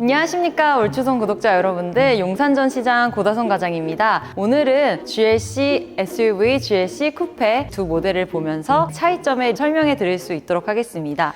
안녕하십니까 올추송 구독자 여러분들 용산전 시장 고다성 과장입니다. 오늘은 GLC SUV, GLC 쿠페 두 모델을 보면서 차이점을 설명해 드릴 수 있도록 하겠습니다.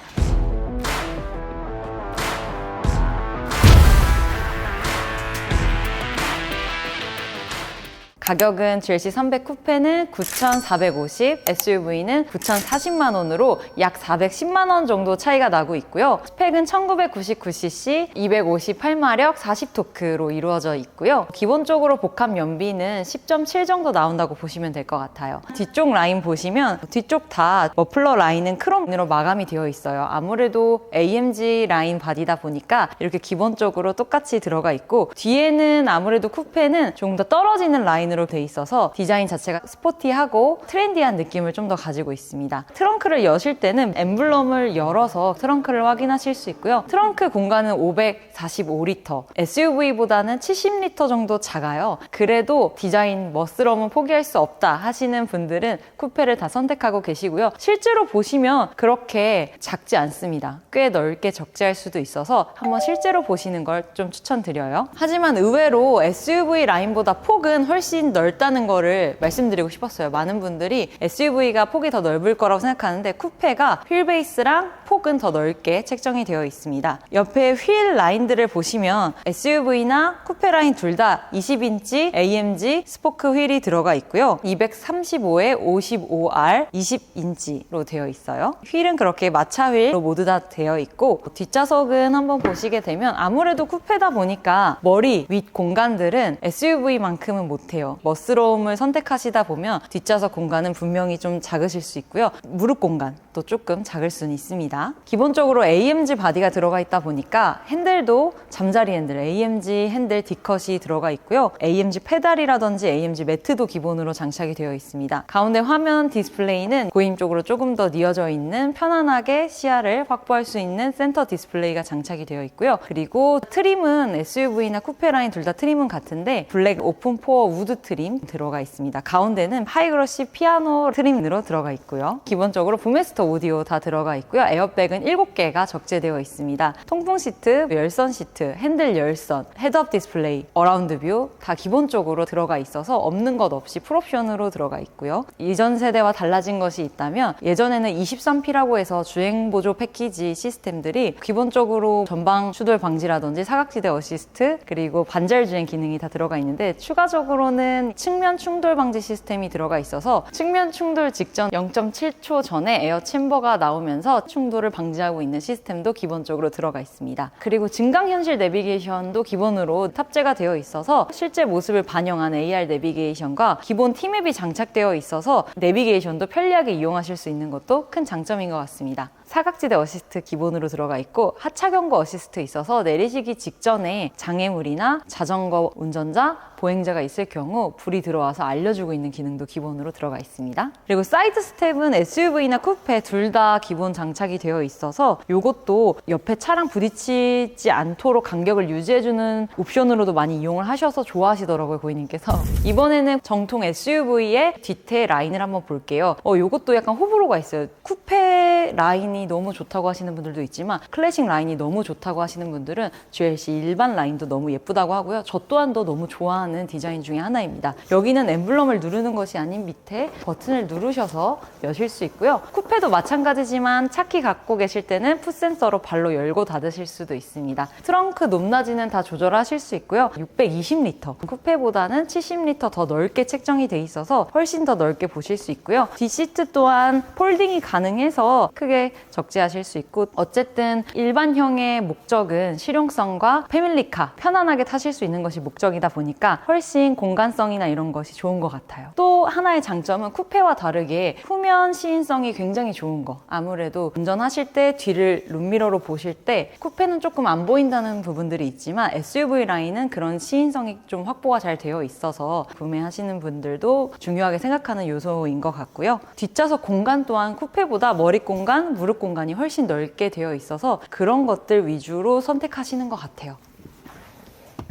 가격은 GLC 300 쿠페는 9,450, SUV는 9,040만 원으로 약 410만 원 정도 차이가 나고 있고요. 스펙은 1999cc, 258마력, 40토크로 이루어져 있고요. 기본적으로 복합 연비는 10.7 정도 나온다고 보시면 될 것 같아요. 뒤쪽 라인 보시면 뒤쪽 다 머플러 라인은 크롬으로 마감이 되어 있어요. 아무래도 AMG 라인 바디다 보니까 이렇게 기본적으로 똑같이 들어가 있고 뒤에는 아무래도 쿠페는 조금 더 떨어지는 라인으로 돼 있어서 디자인 자체가 스포티하고 트렌디한 느낌을 좀 더 가지고 있습니다. 트렁크를 여실 때는 엠블럼을 열어서 트렁크를 확인하실 수 있고요. 트렁크 공간은 545리터, SUV보다는 70리터 정도 작아요. 그래도 디자인 멋스러움은 포기할 수 없다 하시는 분들은 쿠페를 다 선택하고 계시고요. 실제로 보시면 그렇게 작지 않습니다. 꽤 넓게 적재할 수도 있어서 한번 실제로 보시는 걸 좀 추천드려요. 하지만 의외로 SUV 라인보다 폭은 훨씬 넓다는 거를 말씀드리고 싶었어요. 많은 분들이 SUV가 폭이 더 넓을 거라고 생각하는데 쿠페가 휠 베이스랑 폭은 더 넓게 책정이 되어 있습니다. 옆에 휠 라인들을 보시면 SUV나 쿠페 라인 둘 다 20인치 AMG 스포크 휠이 들어가 있고요. 235에 55R 20인치로 되어 있어요. 휠은 그렇게 마차 휠로 모두 다 되어 있고 뒷좌석은 한번 보시게 되면 아무래도 쿠페다 보니까 머리 윗 공간들은 SUV만큼은 못해요. 멋스러움을 선택하시다 보면 뒷좌석 공간은 분명히 좀 작으실 수 있고요. 무릎 공간도 조금 작을 수는 있습니다. 기본적으로 AMG 바디가 들어가 있다 보니까 핸들도 잠자리 핸들, AMG 핸들 D컷이 들어가 있고요. AMG 페달이라든지 AMG 매트도 기본으로 장착이 되어 있습니다. 가운데 화면 디스플레이는 고임 쪽으로 조금 더 뉘어져 있는 편안하게 시야를 확보할 수 있는 센터 디스플레이가 장착이 되어 있고요. 그리고 트림은 SUV나 쿠페 라인 둘 다 트림은 같은데 블랙 오픈 포어 우드 트림 들어가 있습니다. 가운데는 하이그러시 피아노 트림으로 들어가 있고요. 기본적으로 부메스터 오디오 다 들어가 있고요. 에어백 은 7개가 적재되어 있습니다. 통풍 시트, 열선 시트, 핸들 열선, 헤드업 디스플레이, 어라운드 뷰 다 기본적으로 들어가 있어서 없는 것 없이 풀옵션으로 들어가 있고요. 이전 세대와 달라진 것이 있다면 예전에는 23P라고 해서 주행 보조 패키지 시스템들이 기본적으로 전방 추돌 방지라든지 사각지대 어시스트 그리고 반절 주행 기능이 다 들어가 있는데 추가적으로는 측면 충돌 방지 시스템이 들어가 있어서 측면 충돌 직전 0.7초 전에 에어 챔버가 나오면서 충돌을 방지하고 있는 시스템도 기본적으로 들어가 있습니다. 그리고 증강현실 내비게이션도 기본으로 탑재가 되어 있어서 실제 모습을 반영한 AR 내비게이션과 기본 T맵이 장착되어 있어서 내비게이션도 편리하게 이용하실 수 있는 것도 큰 장점인 것 같습니다. 사각지대 어시스트 기본으로 들어가 있고 하차 경고 어시스트 있어서 내리시기 직전에 장애물이나 자전거 운전자, 보행자가 있을 경우 불이 들어와서 알려주고 있는 기능도 기본으로 들어가 있습니다. 그리고 사이드 스텝은 SUV나 쿠페 둘 다 기본 장착이 되어 있어서 이것도 옆에 차랑 부딪히지 않도록 간격을 유지해주는 옵션으로도 많이 이용을 하셔서 좋아하시더라고요 고객님께서 이번에는 정통 SUV의 뒤태 라인을 한번 볼게요. 어, 이것도 약간 호불호가 있어요. 쿠페 라인 이 너무 좋다고 하시는 분들도 있지만 클래식 라인이 너무 좋다고 하시는 분들은 GLC 일반 라인도 너무 예쁘다고 하고요. 저 또한도 너무 좋아하는 디자인 중에 하나입니다. 여기는 엠블럼을 누르는 것이 아닌 밑에 버튼을 누르셔서 여실 수 있고요. 쿠페도 마찬가지지만 차키 갖고 계실 때는 풋센서로 발로 열고 닫으실 수도 있습니다. 트렁크 높낮이는 다 조절하실 수 있고요. 620리터 쿠페보다는 70리터 더 넓게 책정이 돼 있어서 훨씬 더 넓게 보실 수 있고요. 뒷시트 또한 폴딩이 가능해서 크게 적재하실 수 있고 어쨌든 일반형의 목적은 실용성과 패밀리카 편안하게 타실 수 있는 것이 목적이다 보니까 훨씬 공간성이나 이런 것이 좋은 것 같아요. 또 하나의 장점은 쿠페와 다르게 후면 시인성이 굉장히 좋은 거. 아무래도 운전하실 때 뒤를 룸미러로 보실 때 쿠페는 조금 안 보인다는 부분들이 있지만 SUV 라인은 그런 시인성이 좀 확보가 잘 되어 있어서 구매하시는 분들도 중요하게 생각하는 요소인 것 같고요. 뒷좌석 공간 또한 쿠페보다 머리 공간, 무릎 공간 이 훨씬 넓게 되어 있어서 그런 것들 위주로 선택하시는 것 같아요.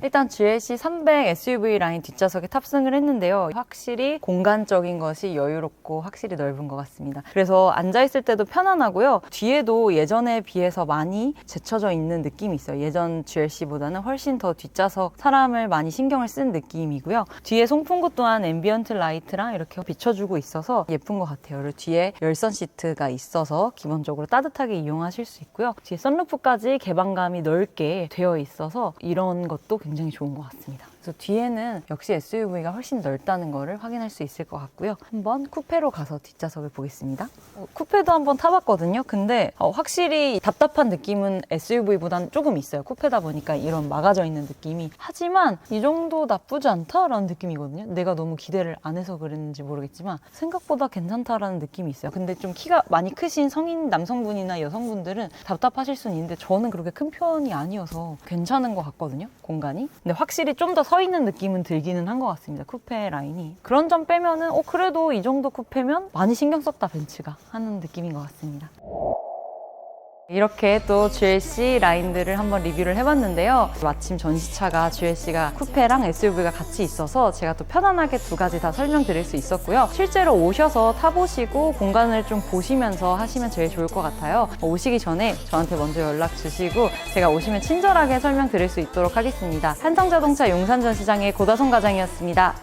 일단 GLC 300 SUV 라인 뒷좌석에 탑승을 했는데요. 확실히 공간적인 것이 여유롭고 확실히 넓은 것 같습니다. 그래서 앉아있을 때도 편안하고요. 뒤에도 예전에 비해서 많이 제쳐져 있는 느낌이 있어요. 예전 GLC보다는 훨씬 더 뒷좌석 사람을 많이 신경을 쓴 느낌이고요. 뒤에 송풍구 또한 앰비언트 라이트랑 이렇게 비춰주고 있어서 예쁜 것 같아요. 그리고 뒤에 열선 시트가 있어서 기본적으로 따뜻하게 이용하실 수 있고요. 뒤에 썬루프까지 개방감이 넓게 되어 있어서 이런 것도 굉장히 좋은 것 같습니다. 그래서 뒤에는 역시 SUV가 훨씬 넓다는 것을 확인할 수 있을 것 같고요. 한번 쿠페로 가서 뒷좌석을 보겠습니다. 어, 쿠페도 한번 타봤거든요. 근데 어, 확실히 답답한 느낌은 SUV보다는 조금 있어요. 쿠페다 보니까 이런 막아져 있는 느낌이. 하지만 이 정도 나쁘지 않다라는 느낌이거든요. 내가 너무 기대를 안 해서 그랬는지 모르겠지만 생각보다 괜찮다라는 느낌이 있어요. 근데 좀 키가 많이 크신 성인 남성분이나 여성분들은 답답하실 수는 있는데 저는 그렇게 큰 편이 아니어서 괜찮은 것 같거든요. 공간이. 근데 확실히 좀더 서 있는 느낌은 들기는 한 것 같습니다. 쿠페 라인이. 그런 점 빼면은 어 그래도 이 정도 쿠페면 많이 신경 썼다 벤츠가 하는 느낌인 것 같습니다. 이렇게 또 GLC 라인들을 한번 리뷰를 해봤는데요. 마침 전시차가 GLC가 쿠페랑 SUV가 같이 있어서 제가 또 편안하게 두 가지 다 설명드릴 수 있었고요. 실제로 오셔서 타보시고 공간을 좀 보시면서 하시면 제일 좋을 것 같아요. 오시기 전에 저한테 먼저 연락 주시고 제가 오시면 친절하게 설명드릴 수 있도록 하겠습니다. 한성자동차 용산전시장의 고다송 과장이었습니다.